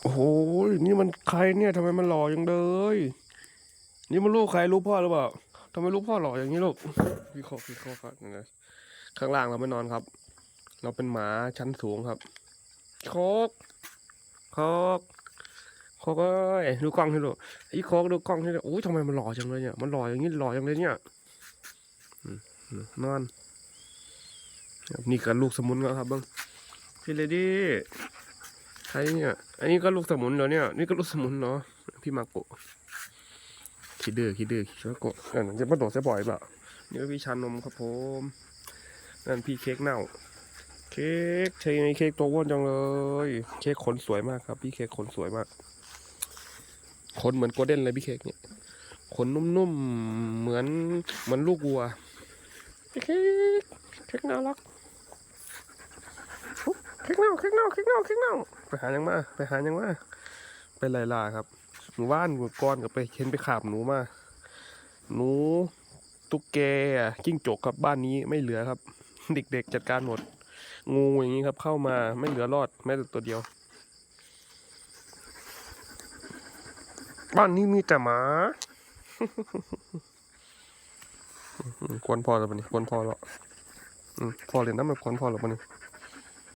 โอ้โห นี่มันใครเนี่ยทำไมมันหล่ออย่างเลยนี่มันลูกใครลูกพ่อหรือเปล่าทำไมลูกพ่อหล่ออย่างนี้ลูกพี่โคกพี่โคกครับนะข้างล่างเราไม่นอนครับ เราเป็นหมาชั้นสูงครับโคกโคกโคกเอ้ยดูกล้องให้ดูไอ้โคกดูกล้องให้ดูโอ้ยทำไมมันหล่อจังเลยเนี่ยมันหล่ออย่างนี้หล่อจังเลยเนี่ยนอนนี่ก็ลูกสมุนแล้วครับเบิ้งพี่เลดี้ ใครเนี่ย อันนี้ก็ลูกสมุนเหรอเนี่ย นี่ก็ลูกสมุนเนาะพี่มาโกะคิดดื้อคิดดื้อคิดว่าโกะนั่นจะมาโดดเสบ่อยเปล่านี่พี่ชานมครับผมนั่นพี่เค้กเน่า เค้กใช่ไหมเค้กตัวอ้วนจังเลย เค้กขนสวยมากครับ พี่เค้กขนสวยมาก ขนเหมือนโกลเด้นเลยพี่เค้กเนี่ย ขนนุ่มๆ เหมือนเหมือนลูกวัวพี่เค้กเค้กน่ารัก เค้กเน่าเค้กเน่าเค้กเน่าเค้กเน่าไปหายังมาไปหายังมาไปไล่ล่าครับหนูว่านหนูก้อนกับไปเข็นไปขาบหนูมาหนูตุ๊กแกจิ้งจกครับบ้านนี้ไม่เหลือครับ เด็กๆจัดการหมด งูอย่างนี้ครับ เข้ามาไม่เหลือรอดแม้แต่ตัวเดียว บ้านนี้มีแต่หมาควรพอแล้วปะนี่ควรพอแล้วพอเลยนะมันควรพอแล้วปะนี่